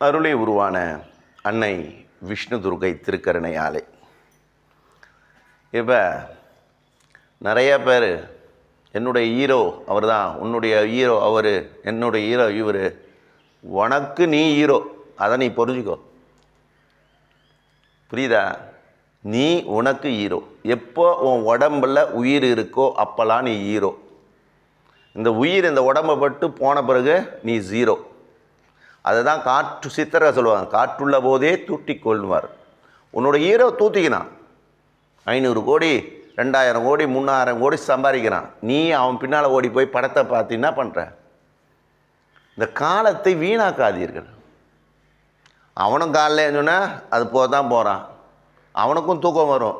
அருளை உருவான அன்னை விஷ்ணு துர்கை திருக்கரணை ஆலை இப்போ நிறைய பேர் என்னுடைய ஹீரோ அவர் தான் உன்னுடைய ஹீரோ அவர் என்னுடைய ஹீரோ இவர். உனக்கு நீ ஹீரோ அதை நீ புரிஞ்சுக்கோ. புரியுதா? நீ உனக்கு ஹீரோ எப்போ உன் உடம்புல உயிர் இருக்கோ அப்போல்லாம் நீ ஹீரோ இந்த உயிர் இந்த உடம்பை பட்டு போன பிறகு நீ ஜீரோ அதை தான் காற்று சித்தரை சொல்லுவாங்க. காற்றுள்ள போதே தூட்டி கொள்வார் உன்னோட ஹீரோ தூத்திக்கினான். ஐநூறு கோடி ரெண்டாயிரம் கோடி மூணாயிரம் கோடி சம்பாதிக்கிறான். நீ அவன் பின்னால் ஓடி போய் படத்தை பார்த்து என்ன பண்ணுற இந்த காலத்தை வீணாக்காதீர்கள். அவனும் காலையில் சொன்னால் அது போக தான் போகிறான் அவனுக்கும் தூக்கம் வரும்.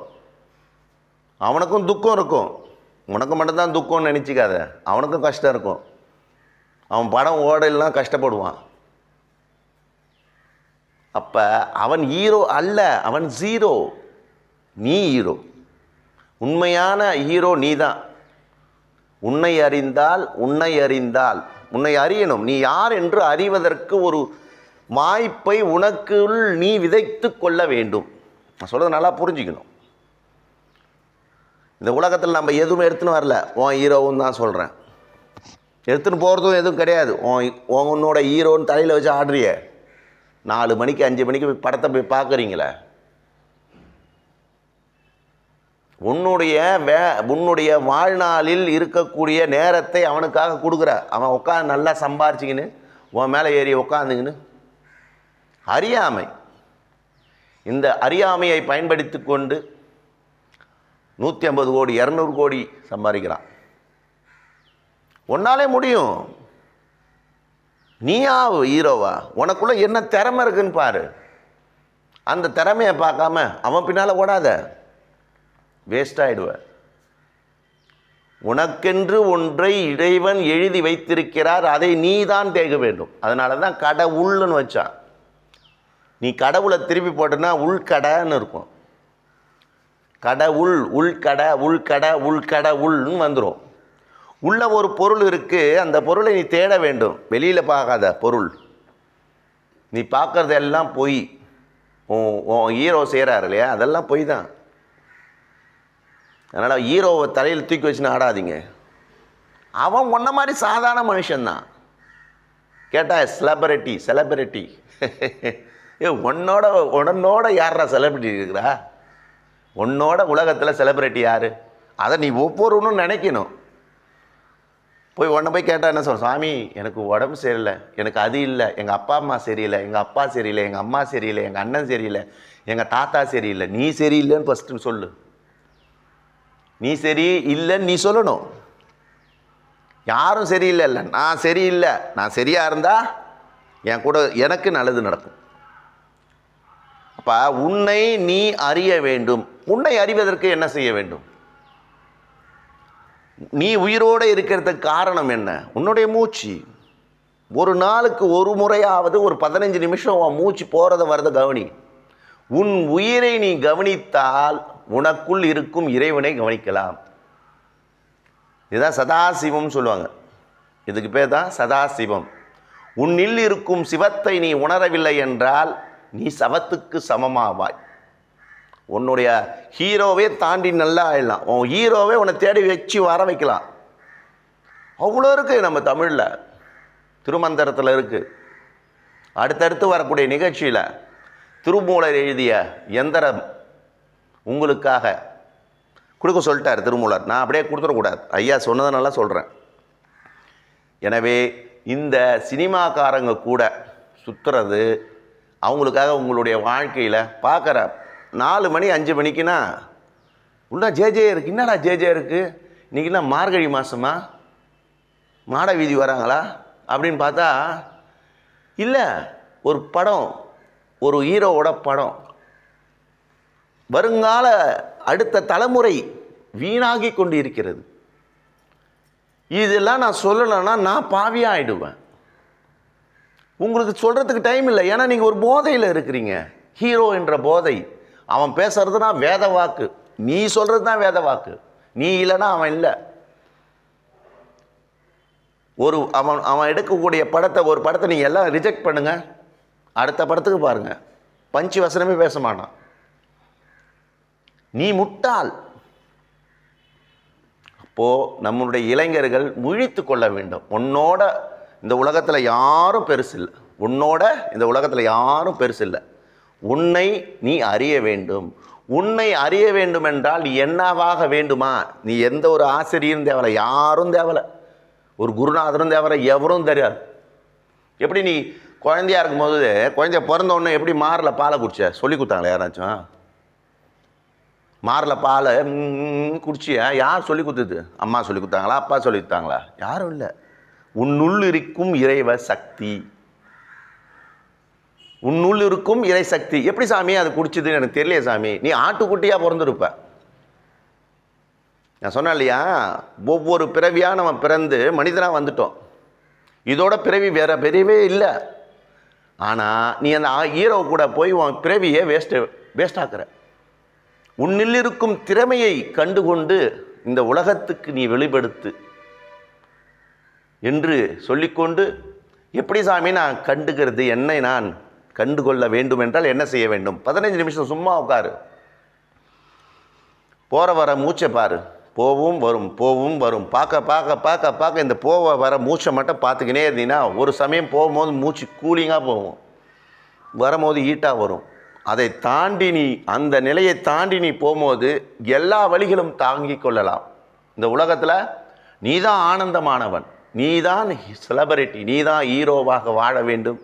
அவனுக்கும் துக்கம் இருக்கும். உனக்கு மட்டும்தான் துக்கம்னு நினச்சிக்காத. அவனுக்கும் கஷ்டம் இருக்கும். அவன் படம் ஓடலாம் கஷ்டப்படுவான். அப்போ அவன் ஹீரோ அல்ல அவன் ஜீரோ நீ ஹீரோ உண்மையான ஹீரோ நீ தான் உன்னை அறிந்தால் உன்னை அறிந்தால். உன்னை அறியணும். நீ யார் என்று அறிவதற்கு ஒரு வாய்ப்பை உனக்குள் நீ விதைத்து கொள்ள வேண்டும். நான் சொல்கிறது நல்லா புரிஞ்சுக்கணும். இந்த உலகத்தில் நம்ம எதுவுமே எடுத்துன்னு வரல. உன் ஹீரோவும் தான் சொல்கிறேன் எடுத்துன்னு போகிறதும் எதுவும் கிடையாது. உன் உன் உன்னோட ஹீரோன்னு தலையில் வச்சு ஆடுறிய. நாலு மணிக்கு அஞ்சு மணிக்கு போய் படத்தை போய் பார்க்குறீங்களே? உன்னுடைய வே உன்னுடைய வாழ்நாளில் இருக்கக்கூடிய நேரத்தை அவனுக்காக கொடுக்குற. அவன் உட்காந்து நல்லா சம்பாரிச்சிக்கின்னு உன் மேலே ஏறி உட்காந்துக்கின்னு அறியாமை. இந்த அறியாமையை பயன்படுத்தி கொண்டு நூற்றி ஐம்பது கோடி இரநூறு கோடி சம்பாதிக்கிறான். உன்னாலே முடியும். நீயா ஹீரோவா உனக்குள்ளே என்ன திறமை இருக்குன்னு பாரு. அந்த திறமையை பார்க்காம அவன் பின்னால் ஓடாத. வேஸ்ட் ஆயிடுவ. உனக்கென்று ஒன்றை இறைவன் எழுதி வைத்திருக்கிறார் அதை நீ தான் தேக வேண்டும். அதனால தான் கடவுள்னு வச்சான். நீ கடவுளை திருப்பி போட்டனா உள்கடைன்னு இருக்கும். கடவுள் உள்கடை உள்கடை உள்கடை உள்னு வந்துடும் உள்ள ஒரு பொருள் இருக்குது அந்த பொருளை நீ தேட வேண்டும். வெளியில் பார்க்காத பொருள். நீ பார்க்குறது எல்லாம் பொய். உன் ஹீரோ செய்கிறாரு இல்லையா? அதெல்லாம் பொய் தான். அதனால் ஹீரோவை தலையில் தூக்கி வச்சுன்னு ஆடாதீங்க அவன் ஒன்ன மாதிரி சாதாரண மனுஷன்தான் கேட்டால் செலபிரிட்டி செலபிரிட்டி ஏ உன்னோட உடனோட யாரா செலிபிரிட்டி இருக்கிறா? உன்னோட உலகத்தில் செலிபிரிட்டி யார்? அதை நீ ஒவ்வொருன்னு நினைக்கணும். போய் உடனே போய் கேட்டால் என்ன சொல்ல சாமி எனக்கு உடம்பு சரியில்லை. எனக்கு அது இல்லை. எங்கள் அப்பா அம்மா சரியில்லை. எங்கள் அப்பா சரியில்லை. எங்கள் அம்மா சரியில்லை. எங்கள் அண்ணன் சரியில்லை. எங்கள் தாத்தா சரியில்லை. நீ சரியில்லைன்னு ஃபஸ்ட்டு சொல்லு. நீ சரி இல்லைன்னு நீ சொல்லணும். யாரும் சரியில்லை இல்லை. நான் சரியில்லை. நான் சரியாக இருந்தால் என் கூட எனக்கு நல்லது நடக்கும். அப்போ உன்னை நீ அறிய வேண்டும். உன்னை அறிவதற்கு என்ன செய்ய வேண்டும்? நீ உயிரோடு இருக்கிறதுக்கு காரணம் என்ன? உன்னுடைய மூச்சு. ஒரு நாளுக்கு ஒரு முறையாவது ஒரு பதினஞ்சு நிமிஷம் உன் மூச்சு போகிறத வரத கவனி. உன் உயிரை நீ கவனித்தால் உனக்குள் இருக்கும் இறைவனை கவனிக்கலாம். இதுதான் சதாசிவம் சொல்லுவாங்க. இதுக்கு பேர் தான் சதாசிவம். உன்னில் இருக்கும் சிவத்தை நீ உணரவில்லை என்றால் நீ சவத்துக்கு சமமாவாய். உன்னுடைய ஹீரோவே தாண்டி நல்லா ஆயிடலாம். உன் ஹீரோவே உன்னை தேடி வச்சு வர வைக்கலாம். அவ்வளோ இருக்குது நம்ம தமிழில். திருமந்திரத்தில் இருக்குது அடுத்தடுத்து வரக்கூடிய நிகழ்ச்சியில் திருமூலர் எழுதிய எந்திரம் உங்களுக்காக கொடுக்க சொல்லிட்டார் திருமூலர். நான் அப்படியே கொடுத்துடக்கூடாது. ஐயா சொன்னதுனால சொல்கிறேன் எனவே இந்த சினிமாக்காரங்க கூட சுற்றுறது அவங்களுக்காக உங்களுடைய வாழ்க்கையில் பார்க்குற நாலு மணி அஞ்சு மணிக்குன்னா உள்ள ஜேஜே இருக்குது என்னடா ஜேஜே இருக்குது இன்றைக்கி என்ன மார்கழி மாதமா மாட வீதி வராங்களா? அப்படின்னு பார்த்தா இல்லை ஒரு படம் ஒரு ஹீரோவோட படம். வருங்கால அடுத்த தலைமுறை வீணாகி கொண்டு இருக்கிறது இதெல்லாம் நான் சொல்லலைன்னா நான் பாவியாக ஆயிடுவேன். உங்களுக்கு சொல்கிறதுக்கு டைம் இல்லை. ஏன்னா நீங்கள் ஒரு போதையில் இருக்கிறீங்க. ஹீரோ என்ற போதை. அவன் பேசுறதுனா வேத வாக்கு. நீ சொல்கிறது தான் வேத வாக்கு. நீ இல்லைன்னா அவன் இல்லை. ஒரு அவன் அவன் எடுக்கக்கூடிய படத்தை ஒரு படத்தை நீங்கள் எல்லாம் ரிஜெக்ட் பண்ணுங்க. அடுத்த படத்துக்கு பாருங்க. பஞ்சு வசனமே பேச மாட்டான். நீ முட்டாள். அப்போ நம்மளுடைய இளைஞர்கள் முழித்து கொள்ள வேண்டும். உன்னோட இந்த உலகத்தில் யாரும் பெருசு இல்லை உன்னோட இந்த உலகத்தில் யாரும் பெருசு இல்லை உன்னை நீ அறிய வேண்டும். உன்னை அறிய வேண்டுமென்றால் நீ என்னவாக வேண்டுமா? நீ எந்த ஒரு ஆசிரியரும் தேவலை யாரும் தேவலை. ஒரு குருநாதரும் தேவலை எவரும் தெரியாது. எப்படி நீ குழந்தையா இருக்கும்போது குழந்தைய பிறந்த உடனே எப்படி மாரில் பாலை குடிச்ச? சொல்லி கொடுத்தாங்களே யாராச்சும்? மாரில் பாலை குடிச்சியா? யார் சொல்லி கொடுத்தது? அம்மா சொல்லி கொடுத்தாங்களா அப்பா சொல்லி கொடுத்தாங்களா? யாரும் இல்லை. உன்னுள் இருக்கும் இறைவ சக்தி. உன்னுள் இருக்கும் இறை சக்தி எப்படி சாமி அது குடிச்சதுன்னு எனக்கு தெரியலையே சாமி. நீ ஆட்டுக்குட்டியாக பிறந்திருப்ப. நான் சொன்னேன் இல்லையா? ஒவ்வொரு பிறவியாக நம்ம பிறந்து மனிதனாக வந்துட்டோம். இதோட பிறவி வேற பிறவே இல்லை. ஆனால் நீ அந்த ஹீரோ கூட போய் உன் பிறவியை வேஸ்ட்டு வேஸ்ட் ஆக்குற. உன்னில் இருக்கும் திறமையை கண்டுகொண்டு இந்த உலகத்துக்கு நீ வெளிப்படுத்து என்று சொல்லிக்கொண்டு எப்படி சாமி நான் கண்டுகிறது என்னை நான் கண்டுகொள்ள வேண்டும் என்றால் என்ன செய்ய வேண்டும்? பதினஞ்சு நிமிஷம் சும்மா உட்காரு. போகிற வர மூச்சை பாரு. போவும் வரும் போவும் வரும். பார்க்க பார்க்க பார்க்க பார்க்க இந்த போக வர மூச்சை மட்டும் பார்த்துக்கினே இருந்தீங்கன்னா ஒரு சமயம் போகும்போது மூச்சு கூலிங்காக போகும். வரும்போது ஈட்டாக வரும். அதை தாண்டி நீ அந்த நிலையை தாண்டி நீ போகும்போது எல்லா வழிகளும் தாங்கி கொள்ளலாம். இந்த உலகத்தில் நீ தான் ஆனந்தமானவன். நீ தான் செலபிரிட்டி நீ தான் ஹீரோவாக வாழ வேண்டும்.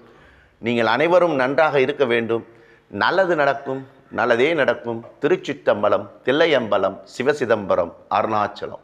நீங்கள் அனைவரும் நன்றாக இருக்க வேண்டும். நல்லது நடக்கும் நல்லதே நடக்கும். திருச்சிற்றம்பலம் தில்லையம்பலம் சிவசிதம்பரம் அருணாச்சலம்.